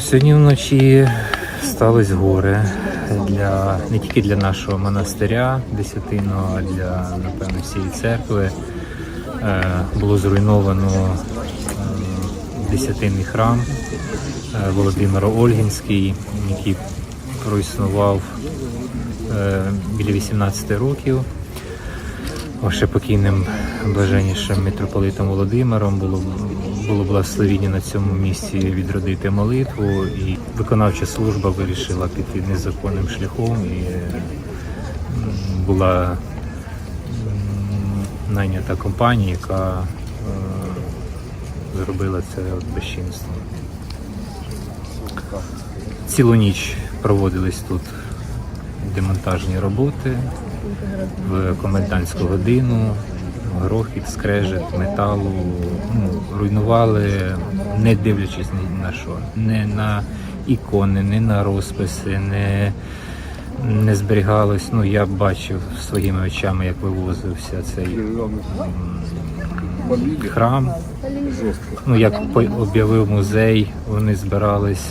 Сьогодні вночі сталося горе для не тільки для нашого монастиря десятинного, а для напевно всієї церкви. Е, Було зруйновано е, десятинний храм е, Володимира Ольгінський, який проіснував біля 18 років. Ще покійним блаженнішим митрополитом Володимиром було, було благословіння на цьому місці відродити молитву, і виконавча служба вирішила піти незаконним шляхом і була найнята компанія, яка е, зробила це безчинство. Цілу ніч проводились тут демонтажні роботи в комендантську годину, грохіт, скрежет, металу, ну, руйнували, не дивлячись ні на що, не на ікони, не на розписи, не, не зберігалось. Ну, я бачив своїми очами, як вивозився цей храм. Ну, як об'явив музей, вони збирались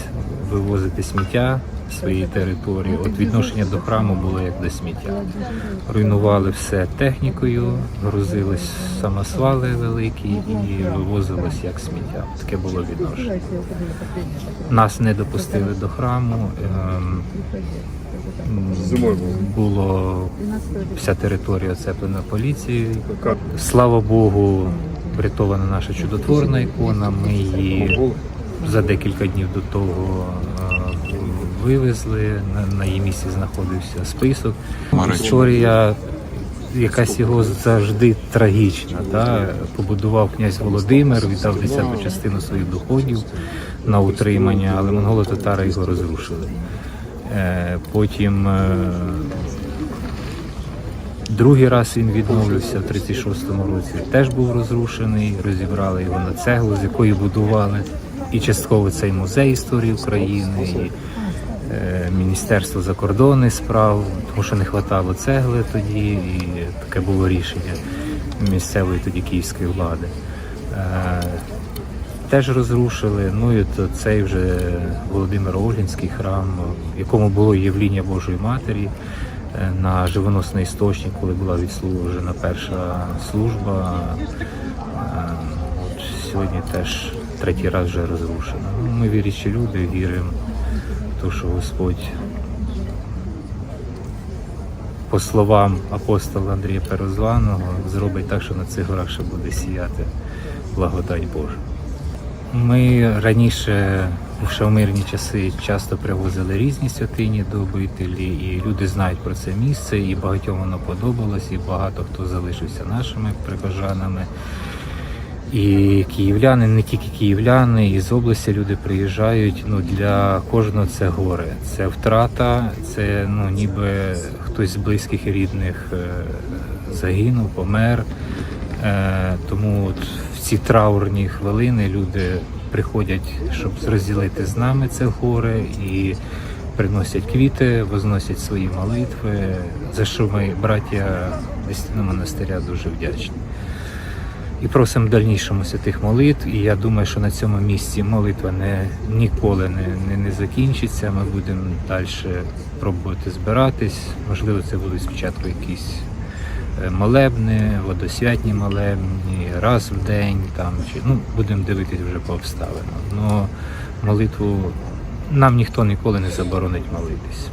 вивозити сміття з своєї території. От відношення до храму було як до сміття. Руйнували все технікою, грузились самосвали великі і вивозилось як сміття. Таке було відношення. Нас не допустили до храму. ем, м, Було вся територія оцеплена поліцією. Слава Богу, врятована наша чудотворна ікона. Ми її за декілька днів до того е, вивезли. На, на її місці знаходився список. Історія якась його завжди трагічна. Да? Побудував князь Володимир, віддав 10 частину своїх доходів на утримання, але монголо-татари його розрушили. Е, Потім е, Другий раз він відновився в 36-му році. Теж був розрушений, розібрали його на цеглу, з якої будували і частково цей музей історії України, і е, Міністерство закордонних справ, тому що не вистачало цегли тоді, і таке було рішення місцевої тоді київської влади. Е, теж розрушили. Ну і то цей вже Володимир Ольгінський храм, в якому було явління Божої Матері е, на живоносний істочник, коли була відслужена перша служба. Е, От сьогодні теж третій раз вже розрушено. Ну, Ми вірячі люди, віримо в те, що Господь. По словам апостола Андрія Перозваного, зробить так, що на цих горах ще буде сіяти благодать Божа. Ми раніше, ще в мирні часи, часто привозили різні святині до обителі, і люди знають про це місце, і багатьом воно подобалось, і багато хто залишився нашими прихожанами. І київляни, не тільки київляни, і з області люди приїжджають. Ну для кожного це горе. Це втрата, це ну ніби хтось з близьких і рідних е, загинув, помер. Е, тому от в ці траурні хвилини люди приходять, щоб розділити з нами це горе і приносять квіти, возносять свої молитви, за що ми, браття Десятина монастиря, дуже вдячні. І просимо в дальнішому святих молитв. І я думаю, що на цьому місці молитва не, ніколи не, не, не закінчиться. Ми будемо далі пробувати збиратись. Можливо, це будуть спочатку якісь е, молебни, водосвятні молебні, раз в день. Там, чи, ну, будемо дивитись вже по обставинам. Но молитву нам ніхто ніколи не заборонить молитись.